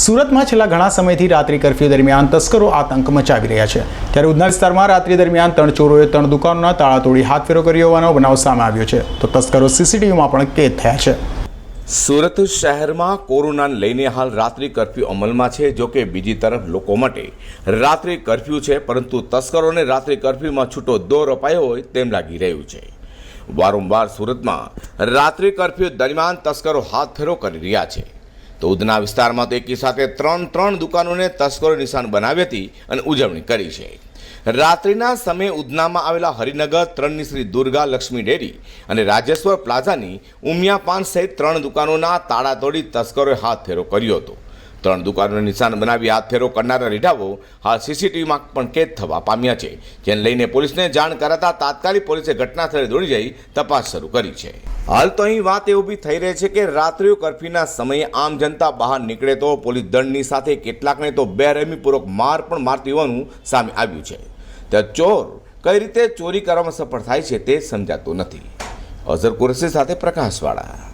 સુરતમાં છેલ્લા ઘણા સમયથી રાત્રિ કર્ફ્યુ દરમિયાન તસ્કરો આતંક મચાવી રહ્યા છે. ત્યારે ઉધના વિસ્તારમાં રાત્રિ દરમિયાન ત્રણ ચોરોએ ત્રણ દુકાનોના તાળા તોડી હાથફેરો કર્યો હોવાનો બનાવ સામે આવ્યો છે. તો તસ્કરો સીસીટીવીમાં પણ કેદ થયા છે. સુરત શહેરમાં કોરોનાને લઈને હાલ રાત્રિ કર્ફ્યુ અમલમાં છે. જો કે બીજી તરફ લોકો માટે રાત્રિ કર્ફ્યુ છે, પરંતુ તસ્કરોને રાત્રિ કર્ફ્યુમાં છૂટો દોર અપાયો હોય તેમ લાગી રહ્યું છે. વારંવાર સુરતમાં રાત્રિ કર્ફ્યુ દરમિયાન તસ્કરો હાથ ફેરો કરી રહ્યા છે. તો ઉધના વિસ્તારમાં તો એકી સાથે ત્રણ ત્રણ દુકાનોને તસ્કરો નિશાન બનાવી હતી અને ઉજવણી કરી છે. રાત્રિના સમયે ઉધનામાં આવેલા હરિનગર, ત્રણની શ્રી દુર્ગા, લક્ષ્મી ડેરી અને રાજેશ્વર પ્લાઝાની ઉમિયા પાન સહિત ત્રણ દુકાનોના તાળા તોડી તસ્કરોએ હાથ ફેરો કર્યો હતો. ત્રણ દુકાનોને નિશાન બનાવી હાથ ફેરો કરનારા રીઢાઓ હાલ સીસીટીવીમાં પણ કેદ થવા પામ્યા છે. જેને લઈને પોલીસને જાણ કરાતા તાત્કાલિક પોલીસે ઘટના સ્થળે દોડી જઈ તપાસ શરૂ કરી છે. હાલ તો અહીં વાત એ ઊભી થઈ રહી છે કે રાત્રિ કર્ફ્યુના સમયે આમ જનતા બહાર નીકળે તો પોલીસ દંડની સાથે કેટલાકને તો બેરહેમીપૂર્વક માર પણ મારતી હોવાનું સામે આવ્યું છે. ત્યાં ચોર કઈ રીતે ચોરી કરવામાં સફળ થાય છે તે સમજાતું નથી. અઝર કુરેશી સાથે પ્રકાશવાળા.